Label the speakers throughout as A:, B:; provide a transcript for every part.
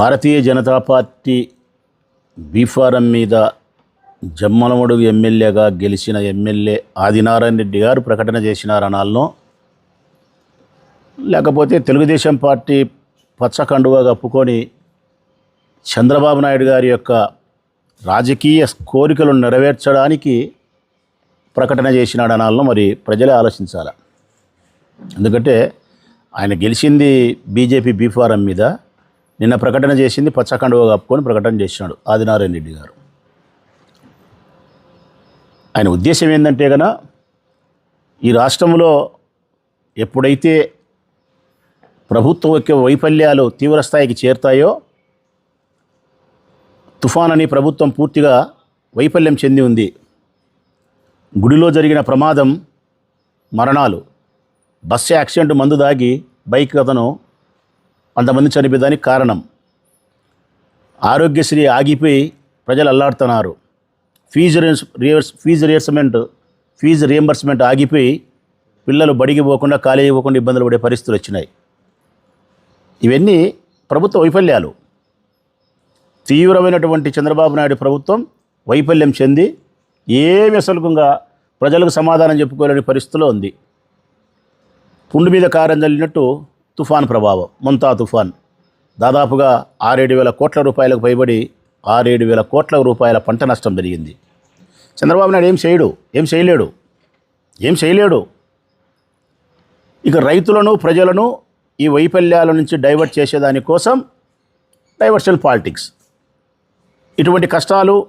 A: భారతీయ Janata party B form మీద జమ్మలమడుగు ఎమ్మెల్యేగా గెలిచిన ఎమ్మెల్యే ఆదినారాయణ రెడ్డి గారు ప్రకటన చేసిన రణాల్లో లేకపోతే తెలుగుదేశం పార్టీ పచ్చకండువా కప్పుకొని చంద్రబాబు నాయుడు గారి యొక్క రాజకీయ కోరికలు నెరవేర్చడానికి ప్రకటన చేసిన రణాల్లో మరి ప్రజలే ఆలోచించాలి? ఎందుకంటే ఆయన గెలిచింది బీజేపీ బీఫారం మీద. నిన్న ప్రకటన చేసింది పచ్చకండువ కప్పుకొని ప్రకటన చేసినాడు ఆదినారాయణ రెడ్డి గారు. ఆయన ఉద్దేశం ఏంటంటే కన ఈ రాష్ట్రంలో ఎప్పుడైతే ప్రభుత్వ యొక్క వైఫల్యాలు తీవ్రస్థాయికి చేరుతాయో తుఫాన్ అని ప్రభుత్వం పూర్తిగా వైఫల్యం చెంది ఉంది. గుడిలో జరిగిన ప్రమాదం మరణాలు బస్సు యాక్సిడెంట్ మందు దాగి బైక్ అతను అంతమంది చనిపోయేదానికి కారణం. ఆరోగ్యశ్రీ ఆగిపోయి ప్రజలు అల్లాడుతున్నారు. ఫీజు రియర్స్ ఫీజు రియర్స్మెంట్ ఫీజు రియంబర్స్మెంట్ ఆగిపోయి పిల్లలు బడికి పోకుండా కాలేజీ పోకుండా ఇబ్బందులు పడే పరిస్థితులు వచ్చినాయి. ఇవన్నీ ప్రభుత్వ వైఫల్యాలు. తీవ్రమైనటువంటి చంద్రబాబు నాయుడు ప్రభుత్వం వైఫల్యం చెంది ఏమి అసలుగా ప్రజలకు సమాధానం చెప్పుకోలేని పరిస్థితిలో ఉంది. పుండు మీద కారం చల్లినట్టు తుఫాన్ ప్రభావం ముంతా తుఫాన్. దాదాపుగా ఆరేడు వేల కోట్ల రూపాయలకు పైబడి ఆరేడు వేల కోట్ల రూపాయల పంట నష్టం జరిగింది. చంద్రబాబు నాయుడు ఏం చేయడు? ఏం చేయలేడు? ఏం చేయలేడు? ఇక రైతులను ప్రజలను ఈ వైఫల్యాల నుంచి డైవర్ట్ చేసేదాని కోసం డైవర్షన్ పాలిటిక్స్. ఇటువంటి కష్టాలు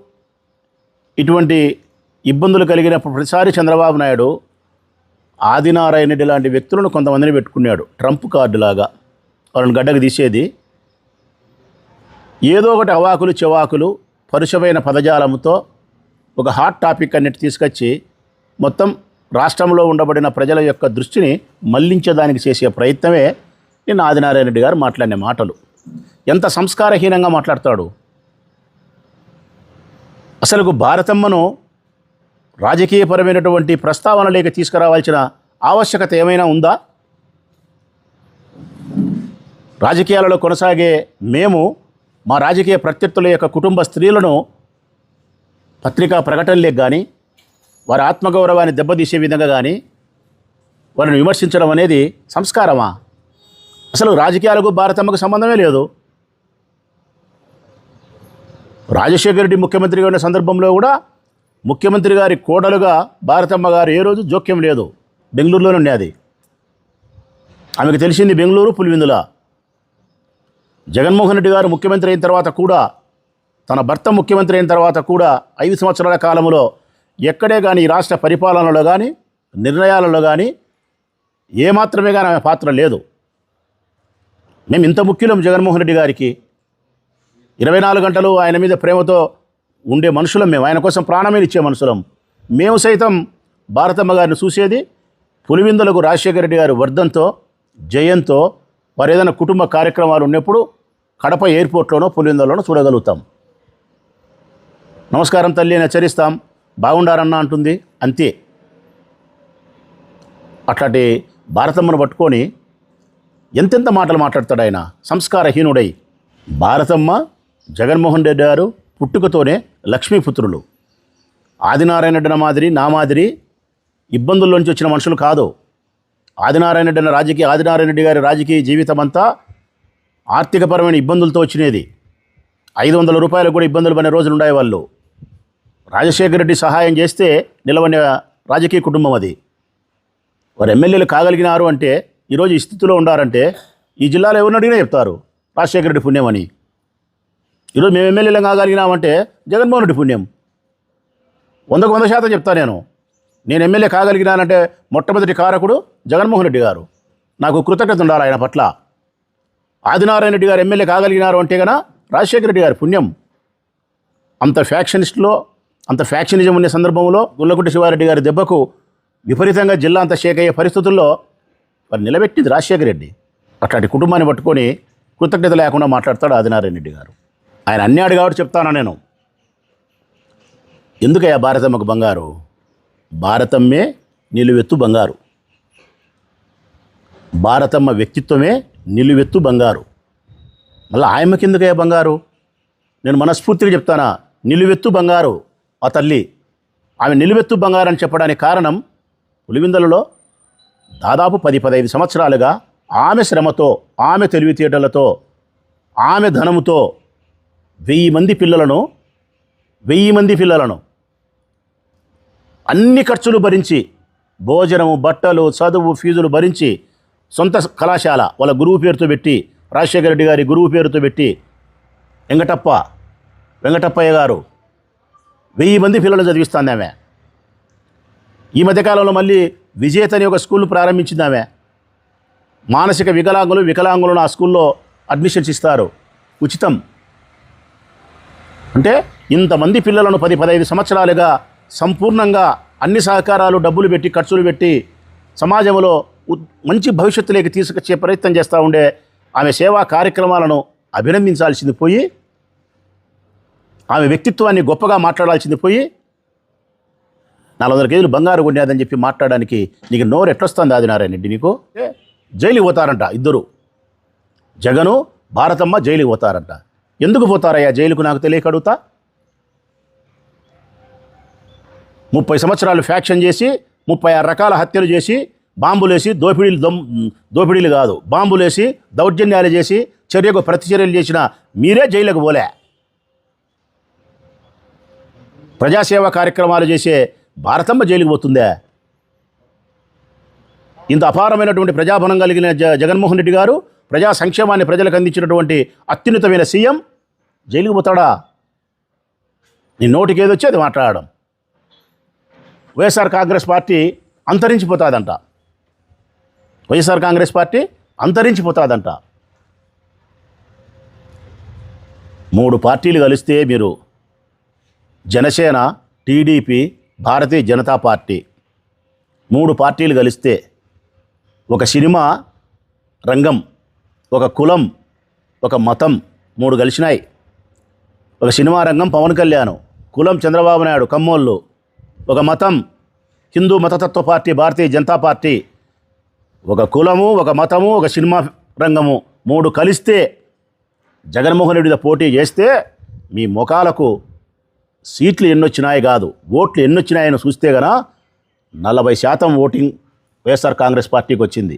A: ఇటువంటి ఇబ్బందులు కలిగినప్పుడు ప్రతిసారి చంద్రబాబు నాయుడు ఆదినారాయణ రెడ్డి లాంటి వ్యక్తులను కొంతమందిని పెట్టుకున్నాడు. ట్రంప్ కార్డులాగా వాళ్ళని గడ్డకు తీసేది. ఏదో ఒకటి అవాకులు చెవాకులు పరుషమైన పదజాలంతో ఒక హాట్ టాపిక్ అన్నిటి తీసుకొచ్చి మొత్తం రాష్ట్రంలో ఉండబడిన ప్రజల యొక్క దృష్టిని మళ్ళించడానికి చేసే ప్రయత్నమే నేను ఆదినారాయణ రెడ్డి గారు మాట్లాడిన మాటలు. ఎంత సంస్కారహీనంగా మాట్లాడతాడు. అసలు భారతమ్మను రాజకీయపరమైనటువంటి ప్రస్తావనలేక తీసుకురావాల్సిన ఆవశ్యకత ఏమైనా ఉందా? రాజకీయాలలో కొనసాగే మేము మా రాజకీయ ప్రత్యర్థుల యొక్క కుటుంబ స్త్రీలను పత్రికా ప్రకటనలకు కానీ వారి ఆత్మగౌరవాన్ని దెబ్బతీసే విధంగా కానీ వారిని విమర్శించడం అనేది సంస్కారమా? అసలు రాజకీయాలకు భారతమ్మకు సంబంధమే లేదు. రాజశేఖర రెడ్డి ముఖ్యమంత్రిగా ఉన్న సందర్భంలో కూడా ముఖ్యమంత్రి గారి కోడలుగా భారతమ్మ గారు ఏ రోజు జోక్యం లేదు. బెంగళూరులోనే ఉండేది ఆమెకు తెలిసింది బెంగళూరు పులివిందుల. జగన్మోహన్ రెడ్డి గారు ముఖ్యమంత్రి అయిన తర్వాత కూడా తన భర్త ముఖ్యమంత్రి అయిన తర్వాత కూడా ఐదు సంవత్సరాల కాలంలో ఎక్కడే కానీ ఈ రాష్ట్ర పరిపాలనలో కానీ నిర్ణయాలలో కానీ ఏమాత్రమే కానీ ఆమె పాత్ర లేదు. మేము ఇంత ముఖ్యులం జగన్మోహన్ రెడ్డి గారికి. ఇరవై నాలుగు గంటలు ఆయన మీద ప్రేమతో ఉండే మనుషులం మేము ఆయన కోసం ప్రాణమే ఇచ్చే మనుషులం. మేము సైతం భారతమ్మ గారిని చూసేది పులివిందులకు రాజశేఖర రెడ్డి గారి వర్ధంతో జయంతో వారు ఏదైనా కుటుంబ కార్యక్రమాలు ఉన్నప్పుడు కడప ఎయిర్పోర్ట్లోనో పులివిందులోనో చూడగలుగుతాం. నమస్కారం తల్లి అని హెచ్చరిస్తాం. బాగుండారన్న అంటుంది. అంతే. అట్లాంటి భారతమ్మను పట్టుకొని ఎంతెంత మాటలు మాట్లాడతాడు ఆయన? సంస్కారహీనుడై. భారతమ్మ జగన్మోహన్ రెడ్డి గారు పుట్టుకతోనే లక్ష్మీపుత్రులు. ఆదినారాయణ రెడ్డి మాదిరి నా మాదిరి ఇబ్బందుల్లోంచి వచ్చిన మనుషులు కాదు. ఆదినారాయణ రెడ్డి అన్న రాజకీయ ఆదినారాయణ రెడ్డి గారి రాజకీయ జీవితం అంతా ఆర్థికపరమైన ఇబ్బందులతో వచ్చినది. ఐదు వందల రూపాయలకు కూడా ఇబ్బందులు పడిన రోజులు ఉండే వాళ్ళు. రాజశేఖర రెడ్డి సహాయం చేస్తే నిలవని రాజకీయ కుటుంబం అది. వారు ఎమ్మెల్యేలు కాగలిగినారు అంటే ఈరోజు ఈ స్థితిలో ఉండారంటే ఈ జిల్లాలో ఎవరిని అడిగినా చెప్తారు రాజశేఖర రెడ్డి పుణ్యమని ఈరోజు మేము ఎమ్మెల్యేలు కాగలిగినామంటే జగన్మోహన్ రెడ్డి పుణ్యం. వందకు వంద శాతం చెప్తా నేను. నేను ఎమ్మెల్యే కాగలిగినానంటే మొట్టమొదటి కారకుడు జగన్మోహన్ రెడ్డి గారు. నాకు కృతజ్ఞత ఉండాలి ఆయన పట్ల. ఆదినారాయణ రెడ్డి గారు ఎమ్మెల్యే కాగలిగినారు అంటే గన రాజశేఖర రెడ్డి గారి పుణ్యం. అంత ఫ్యాక్షనిస్ట్లో అంత ఫ్యాక్షనిజం ఉన్న సందర్భంలో గుల్లగుడ్డి శివారెడ్డి గారి దెబ్బకు విపరీతంగా జిల్లా అంతా షేక్ అయ్యే పరిస్థితుల్లో వారు నిలబెట్టింది రాజశేఖర రెడ్డి. అట్లాంటి కుటుంబాన్ని పట్టుకొని కృతజ్ఞత లేకుండా మాట్లాడతాడు ఆదినారాయణ రెడ్డి గారు. ఆయన అన్నాడు కాబట్టి చెప్తాను నేను? ఎందుకయ్యా భారతమ్మకు బంగారు? భారతమ్మే నిలువెత్తు బంగారు. భారతమ్మ వ్యక్తిత్వమే నిలువెత్తు బంగారు. మళ్ళీ ఆయమ్మ కిందకే బంగారు. నేను మనస్ఫూర్తిగా చెప్తానా నిలువెత్తు బంగారు. ఆ తల్లి ఆమె నిలువెత్తు బంగారు అని చెప్పడానికి కారణం పులివిందలలో దాదాపు పది పదహైదు సంవత్సరాలుగా ఆమె శ్రమతో ఆమె తెలివితేటలతో ఆమె ధనముతో వెయ్యి మంది పిల్లలను వెయ్యి మంది పిల్లలను అన్ని ఖర్చులు భరించి భోజనము బట్టలు చదువు ఫీజులు భరించి సొంత కళాశాల వాళ్ళ గురువు పేరుతో పెట్టి రాజశేఖర రెడ్డి గారి గురువు పేరుతో పెట్టి వెంకటప్ప వెంకటప్పయ్య గారు వెయ్యి మంది పిల్లలు చదివిస్తాను ఆమె. ఈ మధ్యకాలంలో మళ్ళీ విజేత అని ఒక స్కూల్ ప్రారంభించింది ఆమె. మానసిక వికలాంగులు వికలాంగులను ఆ స్కూల్లో అడ్మిషన్స్ ఇస్తారు. ఉచితం. అంటే ఇంతమంది పిల్లలను పది పదహైదు సంవత్సరాలుగా సంపూర్ణంగా అన్ని సహకారాలు డబ్బులు పెట్టి ఖర్చులు పెట్టి సమాజంలో మంచి భవిష్యత్తులోకి తీసుకొచ్చే ప్రయత్నం చేస్తూ ఉండే ఆమె సేవా కార్యక్రమాలను అభినందించాల్సింది పోయి ఆమె వ్యక్తిత్వాన్ని గొప్పగా మాట్లాడాల్సింది పోయి నాలుగు వందల కేజీలు బంగారు ఉండేదని చెప్పి మాట్లాడడానికి నీకు నోరు ఎట్లొస్తుంది ఆదినారాయణ రెడ్డి నీకు? ఏ, జైలుకి పోతారంట ఇద్దరు. జగను భారతమ్మ జైలుకి పోతారంట. ఎందుకు పోతారయ్యా జైలుకు నాకు తెలియక అడుగుతా? ముప్పై సంవత్సరాలు ఫ్యాక్షన్ చేసి ముప్పై ఆరు రకాల హత్యలు చేసి బాంబులేసి దోపిడీలు దొమ్ దోపిడీలు కాదు బాంబులేసి దౌర్జన్యాలు చేసి చర్యకు ప్రతిచర్యలు చేసిన మీరే జైలుకు పోలే. ప్రజాసేవ కార్యక్రమాలు చేసే భారతమ్మ జైలుకు పోతుందే? ఇంత అపారమైనటువంటి ప్రజాభనం కలిగిన జ జగన్మోహన్ రెడ్డి గారు ప్రజా సంక్షేమాన్ని ప్రజలకు అందించినటువంటి అత్యున్నతమైన సీఎం జైలుకు పోతాడా? నీ నోటికి ఏదొచ్చి అది మాట్లాడడం. వైఎస్ఆర్ కాంగ్రెస్ పార్టీ అంతరించిపోతాదంట. వైఎస్ఆర్ కాంగ్రెస్ పార్టీ అంతరించిపోతుందంట. మూడు పార్టీలు కలిస్తే మీరు జనసేన టీడీపీ భారతీయ జనతా పార్టీ మూడు పార్టీలు కలిస్తే ఒక సినిమా రంగం ఒక కులం ఒక మతం మూడు కలిసినాయి. ఒక సినిమా రంగం పవన్ కళ్యాణ్ కులం చంద్రబాబు నాయుడు కమ్మోళ్ళు ఒక మతం హిందూ మతతత్వ పార్టీ భారతీయ జనతా పార్టీ ఒక కులము ఒక మతము ఒక సినిమా రంగము మూడు కలిస్తే జగన్మోహన్ రెడ్డితో పోటీ చేస్తే మీ ముఖాలకు సీట్లు ఎన్నొచ్చినాయి కాదు. ఓట్లు ఎన్నొచ్చినాయని చూస్తే గన నలభై శాతం ఓటింగ్ వైఎస్ఆర్ కాంగ్రెస్ పార్టీకి వచ్చింది.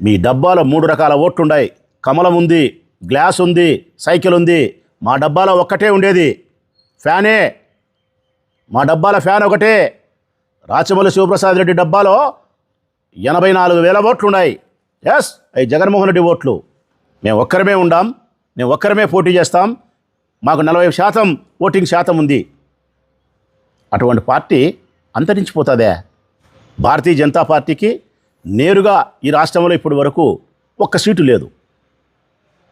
A: మీ డబ్బాలో మూడు రకాల ఓట్లు ఉన్నాయి కమలం ఉంది గ్లాస్ ఉంది సైకిల్ ఉంది. మా డబ్బాలో ఒక్కటే ఉండేది. ఫ్యానే మా డబ్బాల ఫ్యాన్ ఒకటే. రాచమల్లి శివప్రసాద్ రెడ్డి డబ్బాలో ఎనభై నాలుగు వేల ఓట్లు ఉన్నాయి ఎస్ అవి జగన్మోహన్ రెడ్డి ఓట్లు. మేము ఒక్కరమే ఉండాం. మేము ఒక్కరమే పోటీ చేస్తాం. మాకు నలభై శాతం ఓటింగ్ శాతం ఉంది. అటువంటి పార్టీ అంతరించిపోతుందే. భారతీయ జనతా పార్టీకి నేరుగా ఈ రాష్ట్రంలో ఇప్పటి వరకు ఒక్క సీటు లేదు.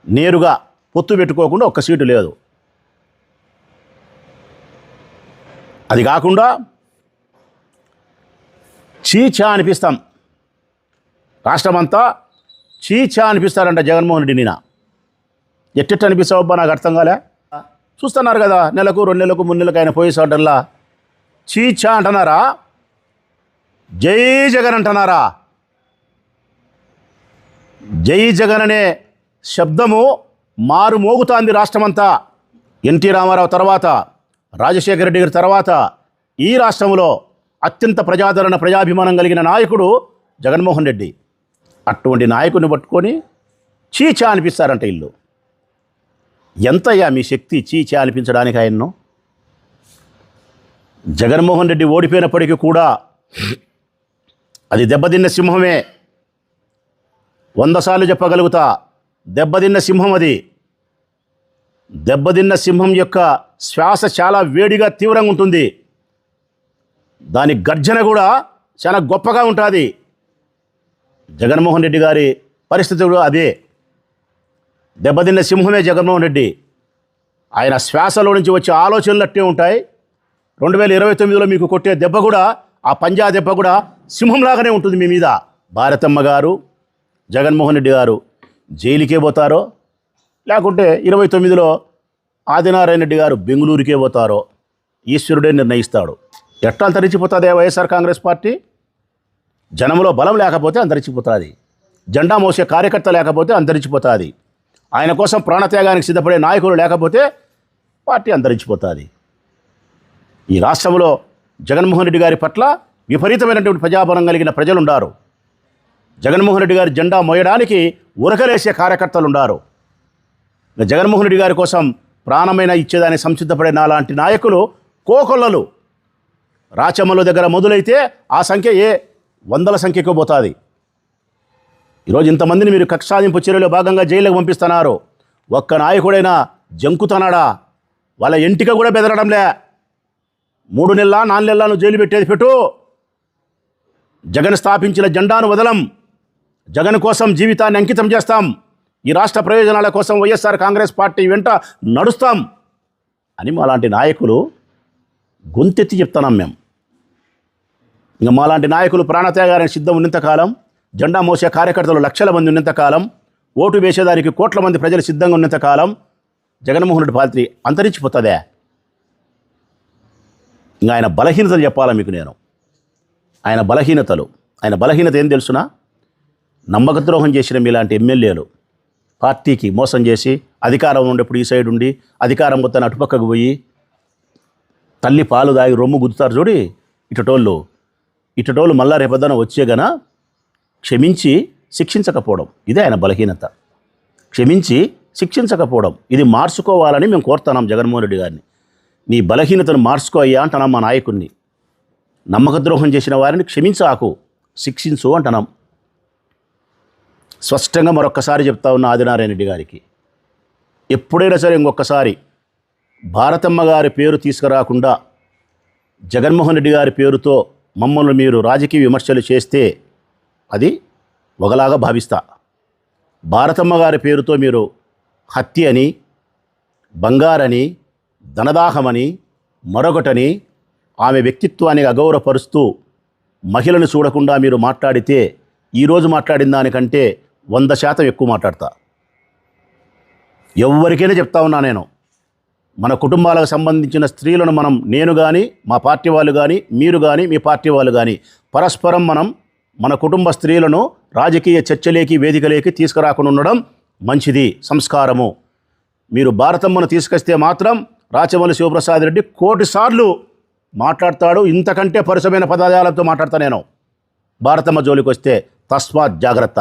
A: నేరుగా పొత్తు పెట్టుకోకుండా ఒక్క సీటు లేదు. అది కాకుండా చీచా అనిపిస్తాం. రాష్ట్రమంతా చీచా అనిపిస్తారంట జగన్మోహన్ రెడ్డి నిన్న. ఎట్టెట్టు అనిపిస్తావబ్బా నాకు అర్థం కాలే. చూస్తున్నారు కదా నెలకు రెండు నెలలకు మూడు నెలలకు ఆయన పోయేసాడల్లా చీచా అంటున్నారా? జై జగన్ అంటున్నారా? జై జగన్ అనే శబ్దము మారు మోగుతాంది రాష్ట్రమంతా. ఎన్టీ రామారావు తర్వాత రాజశేఖర రెడ్డి గారి తర్వాత ఈ రాష్ట్రంలో అత్యంత ప్రజాదరణ ప్రజాభిమానం కలిగిన నాయకుడు జగన్మోహన్ రెడ్డి. అటువంటి నాయకుడిని పట్టుకొని చీచా అనిపిస్తారంట ఇల్లు. ఎంతయ్యా మీ శక్తి చీచా అనిపించడానికి ఆయన్ను? జగన్మోహన్ రెడ్డి ఓడిపోయినప్పటికీ కూడా అది దెబ్బతిన్న సింహమే. వంద సార్లు చెప్పగలుగుతా దెబ్బతిన్న సింహం అది. దెబ్బతిన్న సింహం యొక్క శ్వాస చాలా వేడిగా తీవ్రంగా ఉంటుంది. దాని గర్జన కూడా చాలా గొప్పగా ఉంటుంది. జగన్మోహన్ రెడ్డి గారి పరిస్థితి కూడా అదే. దెబ్బతిన్న సింహమే జగన్మోహన్ రెడ్డి. ఆయన శ్వాసలో నుంచి వచ్చే ఆలోచనలు అట్టే ఉంటాయి. రెండు వేల ఇరవై తొమ్మిదిలో మీకు కొట్టే దెబ్బ కూడా ఆ పంజా దెబ్బ కూడా సింహంలాగానే ఉంటుంది మీ మీద. భారతమ్మ గారు జగన్మోహన్ రెడ్డి గారు జైలుకే పోతారో లేకుంటే ఇరవై తొమ్మిదిలో ఆదినారాయణ రెడ్డి గారు బెంగళూరుకే పోతారో ఈశ్వరుడే నిర్ణయిస్తాడు. ఎట్లా అంతరించిపోతుంది వైఎస్ఆర్ కాంగ్రెస్ పార్టీ? జనంలో బలం లేకపోతే అంతరించిపోతుంది. జెండా మోసే కార్యకర్త లేకపోతే అంతరించిపోతుంది. ఆయన కోసం ప్రాణత్యాగానికి సిద్ధపడే నాయకులు లేకపోతే పార్టీ అంతరించిపోతుంది. ఈ రాష్ట్రంలో జగన్మోహన్ రెడ్డి గారి పట్ల విపరీతమైనటువంటి ప్రజాపరం కలిగిన ప్రజలు జగన్మోహన్ రెడ్డి గారి జెండా మోయడానికి ఉరకలేసే కార్యకర్తలు ఉండారు జగన్మోహన్ రెడ్డి గారి కోసం ప్రాణమైన ఇచ్చేదాన్ని సంసిద్ధపడే నాలాంటి నాయకులు కోకొల్లలు. రాచమ్మల దగ్గర మొదలైతే ఆ సంఖ్య ఏ? వందల సంఖ్యకు పోతుంది. ఈరోజు ఇంతమందిని మీరు కక్షాదింపు చర్యలో భాగంగా జైలుకు పంపిస్తున్నారు. ఒక్క నాయకుడైనా జంకుతనాడా? వాళ్ళ ఎంటిక కూడా బెదరడంలే మూడు నెలల నాలుగు నెలల నువ్వు జైలు పెట్టేది పెట్టు. జగన్ స్థాపించిన జెండాను వదలం. జగన్ కోసం జీవితాన్ని అంకితం చేస్తాం. ఈ రాష్ట్ర ప్రయోజనాల కోసం వైఎస్ఆర్ కాంగ్రెస్ పార్టీ వెంట నడుస్తాం అని మాలాంటి నాయకులు గొంతెత్తి చెప్తున్నాం మేము. ఇంకా మాలాంటి నాయకులు ప్రాణత్యాగానికి సిద్ధం ఉన్నంతకాలం జెండా మోసే కార్యకర్తలు లక్షల మంది ఉన్నంతకాలం ఓటు వేసేదానికి కోట్ల మంది ప్రజలు సిద్ధంగా ఉన్నంతకాలం జగన్మోహన్ రెడ్డి పార్టీ అంతరించిపోతుందే? ఇంకా ఆయన బలహీనతలు చెప్పాలా మీకు నేను? ఆయన బలహీనతలు. ఆయన బలహీనత ఏం తెలుసునా? నమ్మకద్రోహం చేసిన మీలాంటి ఎమ్మెల్యేలు పార్టీకి మోసం చేసి అధికారం ఉండేప్పుడు ఈ సైడ్ ఉండి అధికారం మొత్తం అటుపక్కకు పోయి తల్లి పాలు దాగి రొమ్ము గుద్దుతారు చూడి ఇటటోళ్ళు. ఇటటోళ్ళు మళ్ళా రేపొద్దున వచ్చే గన క్షమించి శిక్షించకపోవడం. ఇదే ఆయన బలహీనత. క్షమించి శిక్షించకపోవడం. ఇది మార్చుకోవాలని మేము కోరుతున్నాం జగన్మోహన్ రెడ్డి గారిని. నీ బలహీనతను మార్చుకో అయ్యా అంటున్నాం మా నాయకుడిని నమ్మకద్రోహం చేసిన వారిని క్షమించాకు శిక్షించు అంటున్నాం. స్పష్టంగా మరొక్కసారి చెప్తా ఉన్న ఆదినారాయణ రెడ్డి గారికి. ఎప్పుడైనా సరే ఇంకొకసారి భారతమ్మ గారి పేరు తీసుకురాకుండా జగన్మోహన్ రెడ్డి గారి పేరుతో మమ్మల్ని మీరు రాజకీయ విమర్శలు చేస్తే అది ఒకలాగా భావిస్తా. భారతమ్మ గారి పేరుతో మీరు హత్య అని బంగారని ధనదాహమని మరొకటని ఆమె వ్యక్తిత్వాన్ని అగౌరవపరుస్తూ మహిళను చూడకుండా మీరు మాట్లాడితే ఈరోజు మాట్లాడిన దానికంటే వంద శాతం ఎక్కువ మాట్లాడతా. ఎవరికైనా చెప్తా ఉన్నా నేను మన కుటుంబాలకు సంబంధించిన స్త్రీలను మనం నేను కానీ మా పార్టీ వాళ్ళు కానీ మీరు కానీ మీ పార్టీ వాళ్ళు కానీ పరస్పరం మనం మన కుటుంబ స్త్రీలను రాజకీయ చర్చలేకి వేదికలేకి తీసుకురాకుండా ఉండడం మంచిది సంస్కారము. మీరు భారతమ్మను తీసుకొస్తే మాత్రం రాచమల్లి శివప్రసాద్ రెడ్డి కోటి సార్లు మాట్లాడతాడు ఇంతకంటే పరుసమైన పదార్థాలతో మాట్లాడతా నేను. భారతమ్మ జోలికి వస్తే తస్మాత్ జాగ్రత్త.